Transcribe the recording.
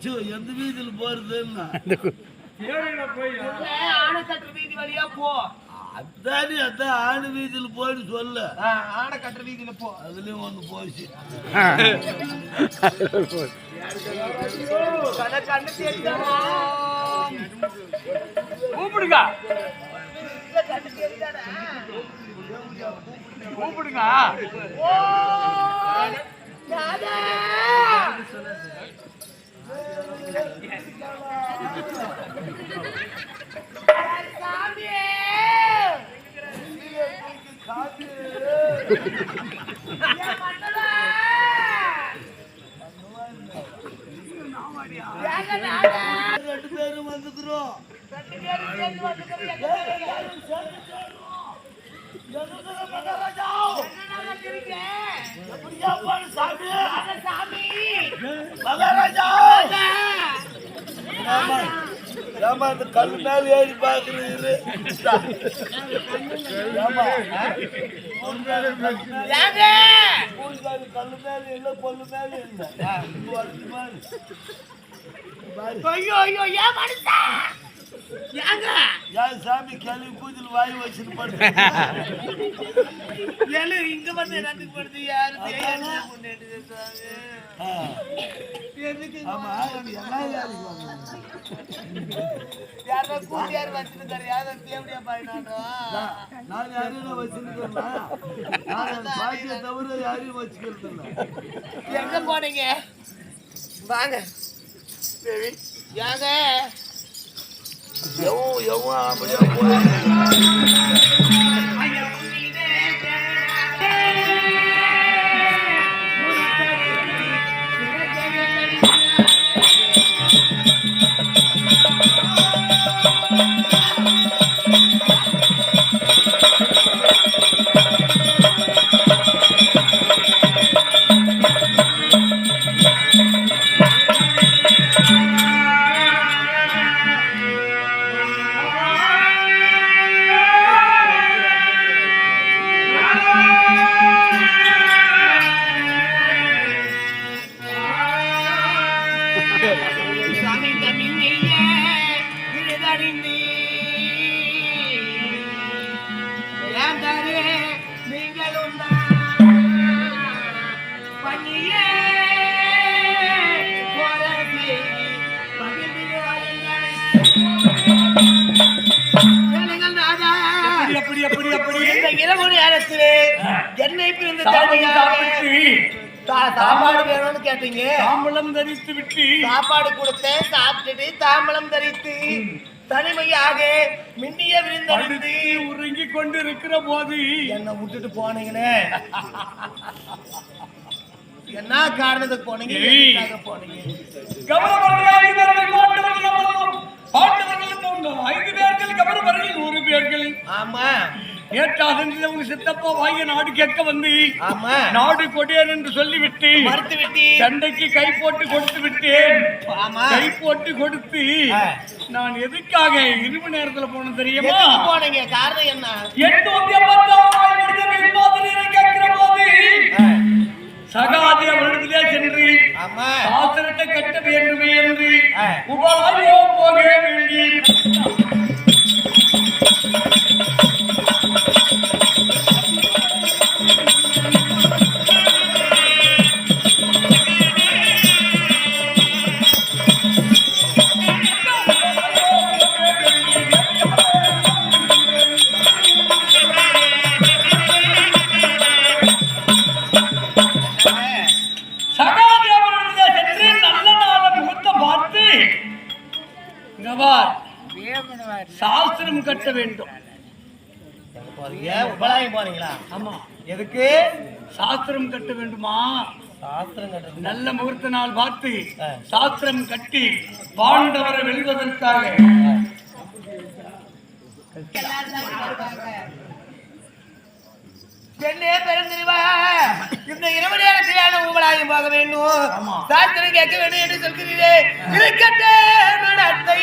ச்சோ, எந்த வீதியில் போறதுன்னா ஆனைக்கட்டு வீதி வழியா போ. அதானே அதான் ஆணு வீதியில் போயிட்டு சொல்ல. ஆ, ஆனைக்கட்டு வீதியில போ. அதுலயும் ஒண்ணு போச்சு. கூப்பிடுங்க. ரெண்டு பேரும் வந்துக்கிறோம் ரெண்டு பேரும் சேர்ந்து வந்துக்கிறீங்க. என்ன நடக்கிறீங்க? சாமி அட சாமி மகாராஜா அட. ஆமா ஏமா அந்த கல் மேல ஏறி பாக்குறீரு கல்லு மேல இல்ல பொல்லு மேல இல்ல. ஐயோ ஐயோ ஏன் மனுஷா ஏங்க யார் சாமி கேள்வி கூதில் வாய் வச்சுட்டு படுத்து ஏழு இங்க வந்து என்னத்துக்கு படுத்து யாரு? யாரோ கூட்டியார் வச்சிருக்காரு யாரோ தேவடியா பாயினாடோ நான் யாரையும் என் பாட்டியை தவிர யாரையும் வச்சுக்கிறது எங்க போனீங்க வாங்க ஏங்க எவன் எவன் அப்படியே இரவு நேரத்திலே என்னை சா- சாப்பாடு வேணும்னு கேட்டீங்க. தாம்பலம் தரித்து விட்டு. சாப்பாடு கொடுத்தேன் சாப்பிட்டுட்டு தாம்பலம் தரித்து தனிமையாக மின்னிய விருந்தடித்து படுத்து உறங்கிக் கொண்டு இருக்கிற போது. என்ன விட்டுட்டு போனீங்களே. என்ன காரணத்துக்கு போனீங்க? ஐந்து பேர்கள் கவனமறியில் நூறு பேர்கள். ஆமா. ஏற்றாதென்று உங்க சித்தப்பா வாங்கிய நாடு கேட்க வந்து. ஆமா. நாடு கொடியர் என்று சொல்லிவிட்டு. சண்டைக்கு கை போட்டு கொடுத்து விட்டேன். ஆமா. கை போட்டு கொடுத்து. நான் எதுக்காக இரும்பு நேரத்துல போன தெரியுமா? போனீங்க? காரணம் என்ன. சகாதேவ விடுதலே சென்று. ஆமா. சாஸ்திரத்தை கட்ட வேண்டுமே என்று. உபாயோ போக வேண்டி. பார், சாஸ்திரம் கட்ட வேண்டும். உபலாயம் போறீங்களா ஆமா. எதுக்கு? சாஸ்திரம் கட்ட வேண்டுமா? நல்ல முகூர்த்த நாள் பார்த்து. சாஸ்திரம் கட்டி பாண்டவரை வெல்வதற்காக. பெண்ணே பெருந்திருவா இந்த இரவு நேரத்திலான உங்களாயும் போக வேண்டும். சாஸ்திரம் கேட்க வேண்டும் என்று சொல்கிறீரே இருக்கட்டே நடத்தை.